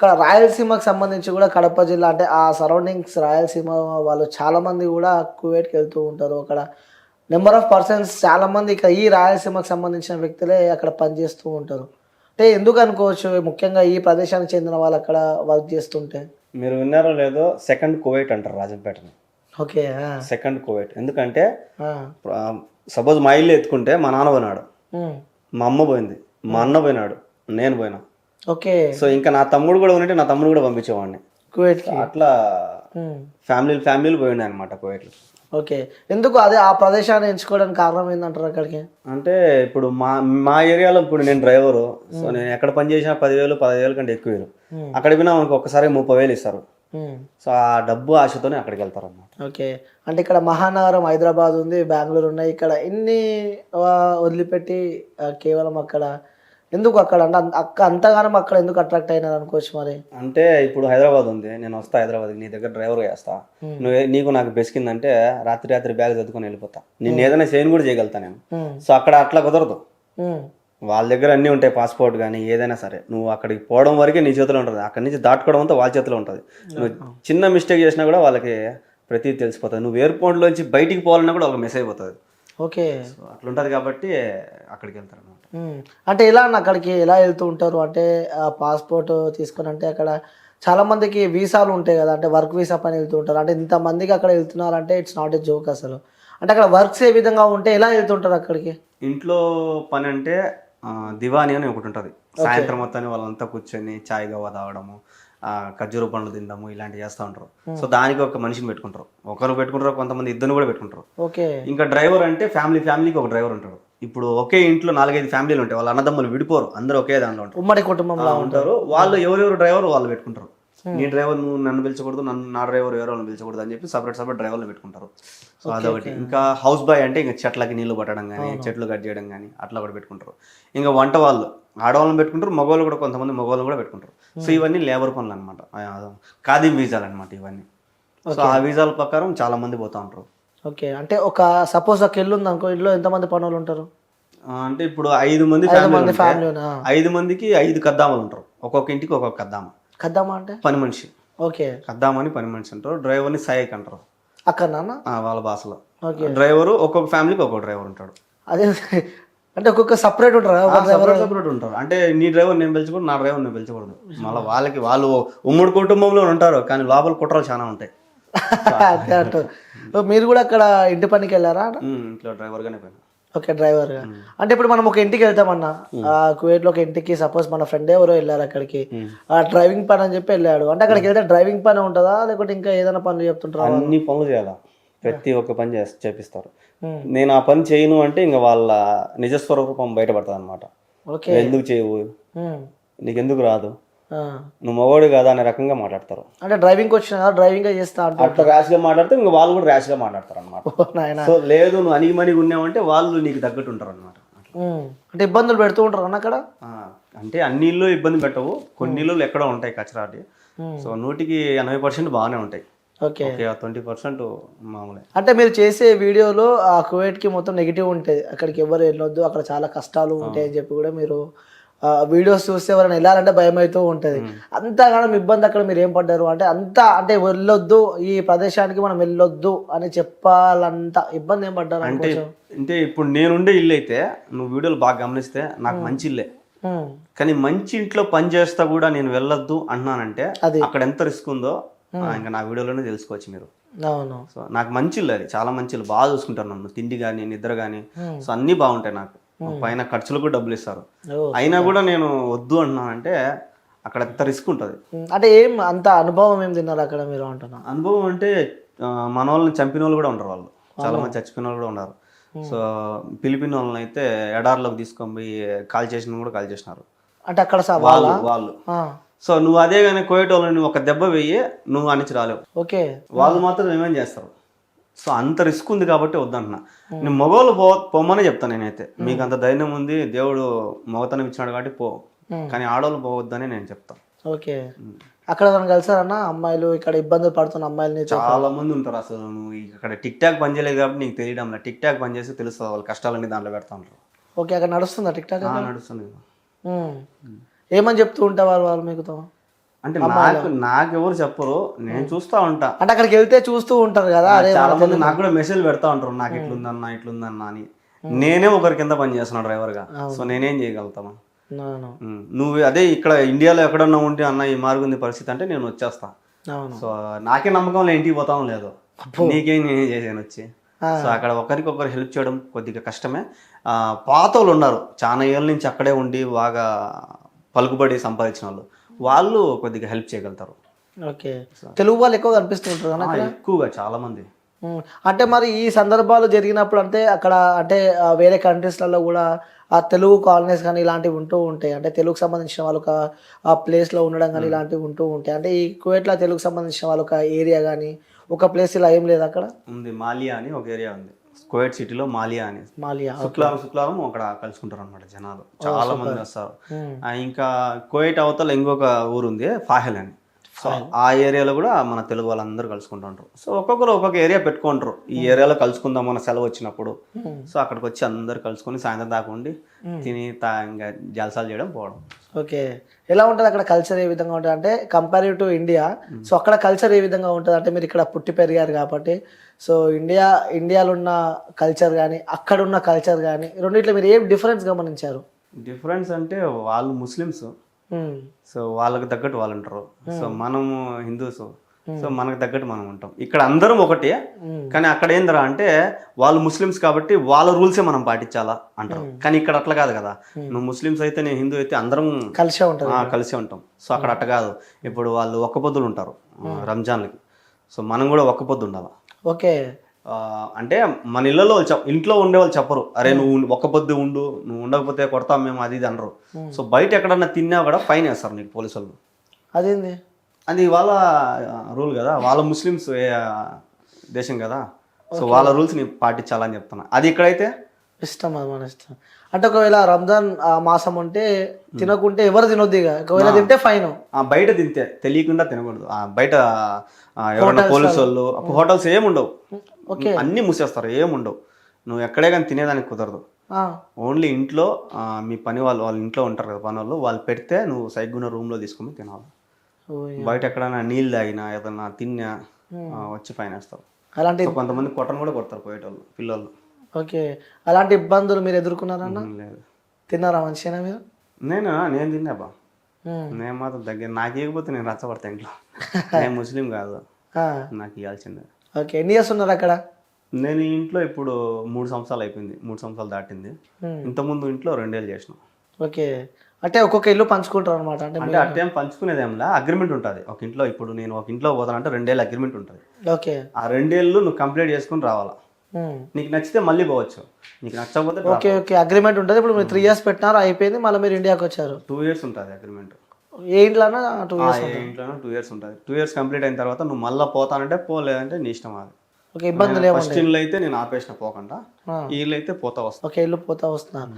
అక్కడ రాయలసీమకు సంబంధించి కూడా కడప జిల్లా అంటే ఆ సరౌండింగ్స్ రాయలసీమ వాళ్ళు చాలా మంది కూడా కువైట్కి వెళ్తూ ఉంటారు. అక్కడ నెంబర్ ఆఫ్ పర్సన్స్ చాలా మంది ఇక్కడ ఈ రాయలసీమకు సంబంధించిన వ్యక్తులే అక్కడ పనిచేస్తూ ఉంటారు. అంటే ఎందుకు అనుకోవచ్చు ముఖ్యంగా ఈ ప్రదేశానికి చెందిన వాళ్ళు అక్కడ వర్క్ చేస్తుంటే? మీరు విన్నారో లేదో సెకండ్ కువైట్ అంటారు రాజంపేటని. Okay second Kuwait. ఎందుకంటే సపోజ్ మా ఇల్లు ఎత్తుకుంటే మా నాన్న పోయినాడు. మా అమ్మ పోయింది. మా అన్న పోయినాడు. నేను పోయినా. ఓకే. సో ఇంకా నా తమ్ముడు కూడా ఉన్నట్టే నా తమ్ముడు కూడా పంపించేవాడిని. కువైట్కి? అట్లా ఉమ్, ఫ్యామిలీ ఫ్యామిలీలు పోయినాయి అనమాట కువైట్లో. ఓకే. ఎందుకు అదే ఆ ప్రదేశాన్ని ఎంచుకోవడానికి కారణం ఏంటంటారు అక్కడికి? అంటే ఇప్పుడు మా మా ఏరియాలో ఇప్పుడు నేను డ్రైవరు సో నేను ఎక్కడ పని చేసినా పదివేలు పదివేలు కంటే ఎక్కువ వేలు Hmm. అక్కడ పోయినా మనకు ఒక్కసారి ముప్పై వేలు ఇస్తారు. సో ఆ డబ్బు ఆశతోనే అక్కడికి వెళ్తారు అన్నమాట ఓకే. అంటే ఇక్కడ మహానగరం హైదరాబాద్ ఉంది బెంగళూరు ఉన్నాయి. ఇక్కడ ఇన్ని ఆ, వదిలిపెట్టి కేవలం అక్కడ ఎందుకు అక్కడ అంటే అక్క అంతగానం అక్కడ ఎందుకు అట్రాక్ట్ అయినారు అనుకోవచ్చు మరి? అంటే ఇప్పుడు హైదరాబాద్ ఉంది నేను వస్తా హైదరాబాద్ నీ దగ్గర డ్రైవర్ చేస్తా నువ్వు నీకు నాకు బెసికిందంటే రాత్రి రాత్రి బ్యాగ్ చదువుకొని వెళ్ళిపోతా. నేను ఏదైనా చేయను కూడా చేయగలుగుతా నేను. సో అక్కడ అట్లా కుదరదు. వాళ్ళ దగ్గర అన్నీ ఉంటాయి పాస్పోర్ట్ కానీ ఏదైనా సరే. నువ్వు అక్కడికి పోవడం వరకే నీ చేతిలో ఉంటుంది. అక్కడి నుంచి దాటుకోవడం అంతా వాళ్ళ చేతిలో ఉంటుంది. నువ్వు చిన్న మిస్టేక్ చేసినా కూడా వాళ్ళకి ప్రతి తెలిసిపోతుంది. నువ్వు ఎయిర్పోర్ట్లోంచి బయటికి పోవాలన్నా కూడా వాళ్ళకి మెసేజ్ అయిపోతుంది. ఓకే. అట్లుంటుంది కాబట్టి అక్కడికి వెళ్తారు అనమాట. అంటే ఎలా అన్న అక్కడికి ఎలా వెళ్తూ ఉంటారు? అంటే ఆ పాస్పోర్ట్ తీసుకొని అంటే అక్కడ చాలా మందికి వీసాలు ఉంటాయి కదా అంటే వర్క్ వీసా పని వెళ్తూ ఉంటారు. అంటే ఇంతమందికి అక్కడ వెళ్తున్నారంటే ఇట్స్ నాట్ ఏ జోక్ అసలు. అంటే అక్కడ వర్క్స్ ఏ విధంగా ఉంటే ఎలా వెళ్తుంటారు అక్కడికి? ఇంట్లో పని అంటే దివాని అని ఒకటి ఉంటుంది. సాయంత్రం మొత్తాన్ని వాళ్ళంతా కూర్చొని చాయ్ గవ్వ తాగడము ఖర్జూర పండ్లు తినడము ఇలాంటివి చేస్తూ ఉంటారు. సో దానికి ఒక మనిషిని పెట్టుకుంటారు. ఒకరు పెట్టుకుంటారు కొంతమంది ఇద్దరు కూడా పెట్టుకుంటారు. ఓకే. ఇంకా డ్రైవర్ అంటే ఫ్యామిలీ ఫ్యామిలీకి ఒక డ్రైవర్ ఉంటాడు. ఇప్పుడు ఒకే ఇంట్లో నాలుగైదు ఫ్యామిలీలు ఉంటాయి. వాళ్ళ అన్నదమ్ములు విడిపోరు. అందరూ ఒకే దాంట్లో ఉంటారు. ఉమ్మడి కుటుంబంలో ఉంటారు. వాళ్ళు ఎవరెవరు డ్రైవర్ వాళ్ళు పెట్టుకుంటారు. నీ డ్రైవర్ నువ్వు నన్ను పిలిచకూడదు నన్ను నా డ్రైవర్ ఎవరో వాళ్ళని పిలిచకూడదు అని చెప్పి సపరేట్ సపరేట్ డ్రైవర్లు పెట్టుకుంటారు. సో అదొకటి. ఇంకా హౌస్ బాయ్ అంటే ఇంకా చెట్లకి నీళ్ళు పట్టడం కానీ చెట్లు కట్ చేయడం కానీ అట్లా కూడా పెట్టుకుంటారు. ఇంకా వంట వాళ్ళు ఆడవాళ్ళని పెట్టుకుంటారు మగవాళ్ళు కూడా కొంతమంది మగవాళ్ళు కూడా పెట్టుకుంటారు. సో ఇవన్నీ లేబర్ పనులు అనమాట ఖాదీ వీసాలు అనమాట ఇవన్నీ. సో ఆ వీసాల ప్రకారం చాలా మంది పోతా ఉంటారు. ఓకే అంటే ఒక సపోజ్ ఒక ఇల్లు ఉంది అనుకో ఇంట్లో ఎంతమంది పనులు ఉంటారు? అంటే ఇప్పుడు ఐదు మంది ఫ్యామిలీ మంది ఫ్యామిలీ ఐదు మందికి ఐదు కద్దామలు ఉంటారు. ఒక్కొక్క ఇంటికి ఒక్కొక్క కద్దామ. కద్దామా అంటే? పని మనిషి. ఓకే. కద్దామని పని మనిషి అంటారు. డ్రైవర్ని సహాయక్ అంటారు. అక్కడ నాన్న? వాళ్ళ భాషలో ఓకే. డ్రైవరు ఒక్కొక్క ఫ్యామిలీకి ఒక్కొక్క డ్రైవర్ ఉంటాడు. అదే అంటే ఒక్కొక్క సపరేట్ ఉంటారు? సపరేట్ ఉంటారు. అంటే నీ డ్రైవర్ నేను పిలిచకూడదు నా డ్రైవర్ నేను పిలిచకూడదు మళ్ళీ వాళ్ళకి వాళ్ళు ఉమ్మడి కుటుంబంలో ఉంటారు కానీ లోపల కుట్రలు చాలా ఉంటాయి. మీరు కూడా అక్కడ ఇంటి పనికి వెళ్ళారా? ఇంట్లో డ్రైవర్గానే పోయినా. ఓకే డ్రైవర్గా. అంటే ఇప్పుడు మనం ఒక ఇంటికి వెళ్తామన్నా ఆ కువైట్లో ఒక ఇంటికి సపోజ్ మన ఫ్రెండ్ ఎవరో వెళ్ళారు అక్కడికి ఆ డ్రైవింగ్ పని అని చెప్పి వెళ్ళాడు. అంటే అక్కడికి వెళ్తే డ్రైవింగ్ పని ఉంటుందా? లేకపోతే ఇంకా ఏదైనా పనులు చెప్తుంటారా అన్ని పనులు చేయాలా? ప్రతి ఒక్క పని చేసి చేపిస్తారు. నేను ఆ పని చేయను అంటే ఇంకా వాళ్ళ నిజస్వరూపం బయటపడుతుంది అనమాట ఎందుకు చేయవు? ఉమ్. నీకు ఎందుకు రాదు. నువ్వు మగవాడు కాదా అనే రకంగా మాట్లాడతారు. అంటే డ్రైవింగ్ వచ్చిన డ్రైవింగ్ చేస్తా అట్లా ర్యాష్గా మాట్లాడితే ఇంకా వాళ్ళు కూడా ర్యాష్గా మాట్లాడతారు అనమాట సో లేదు నువ్వు అనిగి మనిగి ఉన్నావంటే వాళ్ళు నీకు తగ్గట్టు ఉంటారు అనమాట. అంటే ఇబ్బందులు పెడుతూ ఉంటారు అన్న అక్కడ? అంటే అన్ని ఇళ్ళు ఇబ్బంది పెట్టవు. కొన్ని ఎక్కడో ఉంటాయి కచరాటి. సో నూటికి ఎనభై పర్సెంట్ బాగానే ఉంటాయి. ఓకే. ఓకే ట్వంటీ పర్సెంట్ మామూలే. అంటే మీరు చేసే వీడియోలో ఆ కువైట్కి మొత్తం నెగిటివ్ ఉంటుంది. అక్కడికి ఎవరు వెళ్ళొద్దు అక్కడ చాలా కష్టాలు ఉంటాయి అని చెప్పి కూడా మీరు వీడియోస్ చూస్తే ఎవరైనా వెళ్ళాలంటే భయం అవుతూ ఉంటుంది అంతగానం ఇబ్బంది అక్కడ మీరు ఏం పడ్డారు అంటే అంత అంటే వెళ్ళొద్దు ఈ ప్రదేశానికి మనం వెళ్ళొద్దు అని చెప్పాలంత ఇబ్బంది ఏం పడ్డారు అంటే అంటే ఇప్పుడు నేనుండే ఇల్లు అయితే నువ్వు వీడియోలు బాగా గమనిస్తే నాకు మంచి ఇల్లే. కానీ మంచి ఇంట్లో పని చేస్తా కూడా నేను వెళ్ళొద్దు అంటున్నానంటే అది. అక్కడ ఎంత రిస్క్ ఉందో ఇంకా నా వీడియోలోనే తెలుసుకోవచ్చు మీరు. అవును. సో నాకు మంచి ఇల్లు అది. చాలా మంచి ఇల్లు. బాగా చూసుకుంటారు నన్ను. తిండి కానీ నిద్ర కానీ సో అన్నీ బాగుంటాయి నాకు. పైన ఖర్చులకు డబ్బులు ఇస్తారు. అయినా కూడా నేను వద్దు అంటున్నానంటే అక్కడ ఎంత రిస్క్ ఉంటుంది. అంటే ఏం అంత అనుభవం ఏం తిన్నారు అక్కడ మీరు అంటున్నా? అనుభవం అంటే మన వాళ్ళని చంపిన వాళ్ళు కూడా ఉంటారు వాళ్ళు. చాలా మంది చచ్చిపోయిన వాళ్ళు కూడా ఉన్నారు సో పిలిపిన వాళ్ళని అయితే ఎడార్లోకి తీసుకొని పోయి కాల్ చేసిన కూడా కాల్ చేసినారు. అంటే అక్కడ సా- వాళ్ళు వాళ్ళు? సో నువ్వు అదే కానీ కోయట వాళ్ళని ఒక దెబ్బ వెయ్యి నువ్వు అనిచి రాలేవు. ఓకే. వాళ్ళు మాత్రం ఏమేం చేస్తారు. సో అంత రిస్క్ ఉంది కాబట్టి వద్దంటున్నా. నేను మగవాళ్ళు పో పొమ్మనే చెప్తాను నేనైతే. మీకు అంత ధైర్యం ఉంది దేవుడు మగతనం ఇచ్చినాడు కాబట్టి పో. కానీ ఆడవాళ్ళు పోవద్దని నేను చెప్తాను ఓకే. అక్కడ మనం కలిసారన్న అమ్మాయిలు ఇక్కడ ఇబ్బందులు పడుతున్న అమ్మాయిలని చాలా మంది ఉంటారు అసలు. నువ్వు ఇక్కడ టిక్ టాక్ పని చేయలేదు కాబట్టి నీకు తెలియడం లేదు టిక్ టాక్ పని చేస్తే తెలుస్తుంది వాళ్ళ కష్టాలన్నీ దాంట్లో పెడతా ఉంటారు ఓకే అక్కడ నడుస్తుందా టిక్ టాక్ నడుస్తుంది. ఏమని చెప్తూ ఉంటారు వాళ్ళు వాళ్ళు మీకుతో? అంటే నాకు నాకెవరు చెప్పరు నేను చూస్తా ఉంటా. అంటే అక్కడికి వెళ్తే చూస్తూ ఉంటారు కదా చాలా మంది నాకు కూడా మెసేజ్ పెడతా ఉంటారు నాకు ఇట్లుందన్నా ఇట్లుందన్నా అని. నేనే ఒకరి కింద పని చేస్తున్నా డ్రైవర్గా సో నేనేం ఉమ్, నువ్వు అదే ఇక్కడ ఇండియాలో ఎక్కడన్నా ఉంటే అన్న ఈ మార్గుంది పరిస్థితి అంటే నేను వచ్చేస్తా. సో నాకే నమ్మకం లేదు ఇంటికి పోతాం లేదు. నీకేం నేనే చేశాను వచ్చి. సో అక్కడ ఒకరికొకరు హెల్ప్ చేయడం కొద్దిగా కష్టమే. ఆ, పాత వాళ్ళు ఉన్నారు చాలా ఏళ్ళ నుంచి అక్కడే ఉండి బాగా పలుకుబడి సంపాదించిన వాళ్ళు వాళ్ళు కొద్దిగా హెల్ప్ చేయగలుగుతారు. ఓకే. తెలుగు వాళ్ళు ఎక్కువ కనిపిస్తుంటారు కదా ఆ, ఎక్కువగా చాలా మంది. అంటే మరి ఈ సందర్భాలు జరిగినప్పుడు అంటే అక్కడ అంటే వేరే కంట్రీస్లలో కూడా ఆ తెలుగు కాలనీస్ కానీ ఇలాంటివి ఉంటూ ఉంటాయి. అంటే తెలుగుకు సంబంధించిన వాళ్ళు ఒక ఆ ప్లేస్లో ఉండడం కానీ ఇలాంటివి ఉంటూ ఉంటాయి. అంటే ఈ కువైట్లో తెలుగుకు సంబంధించిన వాళ్ళు ఒక ఏరియా కానీ ఒక ప్లేస్ ఇలా ఏం లేదు అక్కడ? ఉంది మాలియా అని ఒక ఏరియా ఉంది. స్క్వేర్ సిటీలో మాలియా అని. మాలియా శుక్రవారం అక్కడ కలుసుకుంటారు అనమాట జనాలు. చాలా మంది వస్తారు. ఇంకా కోయిట్ అవతల ఇంకొక ఊరు ఉంది ఫాహెల్ అని సో ఆ ఏరియాలో కూడా మన తెలుగు వాళ్ళందరూ కలుసుకుంటుంటారు సో ఒక్కొక్కరు ఒక్కొక్క ఏరియా పెట్టుకుంటారు. ఈ ఏరియాలో కలుసుకుందాం మన సెలవు వచ్చినప్పుడు సో అక్కడికి వచ్చి అందరు కలుసుకొని సాయంత్రం దాకా ఉండి తిని తా ఇంకా జలసాలు చేయడం పోవడం. ఓకే. ఎలా ఉంటుంది అక్కడ కల్చర్ ఏ విధంగా ఉంటుంది? అంటే కంపారివ్ టు ఇండియా సో అక్కడ కల్చర్ ఏ విధంగా ఉంటుంది? అంటే మీరు ఇక్కడ పుట్టి పెరిగారు కాబట్టి సో ఇండియా ఇండియాలో ఉన్న కల్చర్ కానీ అక్కడ ఉన్న కల్చర్ కానీ రెండిట్లో మీరు ఏం డిఫరెన్స్ గమనించారు? డిఫరెన్స్ అంటే వాళ్ళు ముస్లిమ్స్. సో వాళ్ళకి తగ్గట్టు వాళ్ళు ఉంటారు. సో మనము హిందూస్. సో మనకు తగ్గట్టు మనం ఉంటాం. ఇక్కడ అందరం ఒకటే. కానీ అక్కడ ఏందిరా అంటే వాళ్ళు ముస్లిమ్స్ కాబట్టి వాళ్ళ రూల్సే మనం పాటించాలా అంటారు. కానీ ఇక్కడ అట్లా కాదు కదా. నువ్వు ముస్లిమ్స్ అయితే నేను హిందూ అయితే అందరం కలిసే ఉంటుంది ఆ, కలిసే ఉంటాం. సో అక్కడ అట్ట కాదు. ఇప్పుడు వాళ్ళు ఒక్క పొద్దులు ఉంటారు రంజాన్లకి. సో మనం కూడా ఒక్క పొద్దు ఉండాలి. ఓకే. అంటే మన ఇళ్ళలో ఇంట్లో ఉండే వాళ్ళు చెప్పరు. అరే నువ్వు ఒక్క పొద్దు ఉండు నువ్వు ఉండకపోతే కొడతాం మేము అది ఇది అనరు. సో బయట ఎక్కడన్నా తిన్నా కూడా ఫైన్ వేస్తారు నీకు పోలీసు వాళ్ళు అదేంది? అది వాళ్ళ రూల్ కదా. వాళ్ళ ముస్లిమ్స్ దేశం కదా. సో వాళ్ళ రూల్స్ని పాటించాలని చెప్తున్నా. అది ఇక్కడైతే ఇష్టం అది మన ఇష్టం. అంటే ఒకవేళ రంజాన్ ఆ మాసం ఉంటే తినకుంటే ఎవరు తినొద్దు ఇక. ఒకవేళ తింటే ఫైన్. ఆ బయట తింటే తెలియకుండా తినకూడదు. ఆ బయట ఎవరైనా పోలీసు వాళ్ళు. హోటల్స్ ఏమి ఉండవు అన్ని మూసేస్తారు ఏమి ఉండవు నువ్వు ఎక్కడే కానీ తినేదానికి కుదరదు. ఓన్లీ ఇంట్లో మీ పని వాళ్ళు వాళ్ళ ఇంట్లో ఉంటారు కదా పని వాళ్ళు వాళ్ళు పెడితే నువ్వు సైగ్గున్న రూమ్లో తీసుకొని తినాలి. బయట ఎక్కడైనా నీళ్ళు తాగినా ఏదైనా తిన్నా వచ్చి ఫైన్ వేస్తారు. అలాంటి కొంతమంది కొట్టను కూడా కొడతారు పోయేటోళ్ళు పిల్లలు. ఓకే. అలాంటి ఇబ్బందులు మీరు ఎదుర్కొన్నారన్న? లేదు. తిన్నారా మంచిగా మీరు? నేను? నేను తిన్నా బా. నేను మాత్రం దగ్గర నాకు ఇవ్వకపోతే నేను రచ్చబడతా ఇంట్లో. నేను ముస్లిం కాదు. నాకు ఇవ్వాల్సిందే. ఓకే ఎన్ని ఇయర్స్ ఉన్నారు అక్కడ? నేను ఈ ఇంట్లో ఇప్పుడు మూడు సంవత్సరాలు అయిపోయింది మూడు సంవత్సరాలు దాటింది. ఉమ్. ఇంతకుముందు ఇంట్లో రెండేళ్ళు చేసిన. ఓకే అంటే ఒక్కొక్క ఇల్లు పంచుకుంటారు అనమాట అంటే అంటే అట్టేం పంచుకునేదేంలా అగ్రిమెంట్ ఉంటుంది. ఒక ఇంట్లో ఇప్పుడు నేను ఒక ఇంట్లో పోతానంటే రెండేళ్ళు అగ్రిమెంట్ ఉంటుంది. ఓకే. ఆ రెండేళ్ళు నువ్వు కంప్లీట్ చేసుకుని రావాలా. ఉమ్. నీకు నచ్చితే మళ్ళీ పోవచ్చు. నీకు నచ్చకపోతే ఓకే ఓకే అగ్రిమెంట్ ఉంటుంది. ఇప్పుడు మీరు త్రీ ఇయర్స్ పెట్టినారు అయిపోయింది మళ్ళీ మీరు ఇండియాకి వచ్చారు. టూ ఇయర్స్ ఉంటుంది అగ్రిమెంట్ ఏ ఇంట్లోనా టూ ఇయర్స్ ఇంట్లోనే టూ ఇయర్స్ ఉంటుంది. టూ ఇయర్స్ కంప్లీట్ అయిన తర్వాత నువ్వు మళ్ళీ పోతానంటే పోలేదంటే నీ ఇష్టం అది. ఓకే ఇబ్బందులు ఏమో ఫస్ట్ ఇల్లు అయితే నేను ఆపేసిన పోకుండా. ఈ ఇల్లు అయితే పోతా వస్తా. ఓకే ఇల్లు పోతా వస్తున్నారు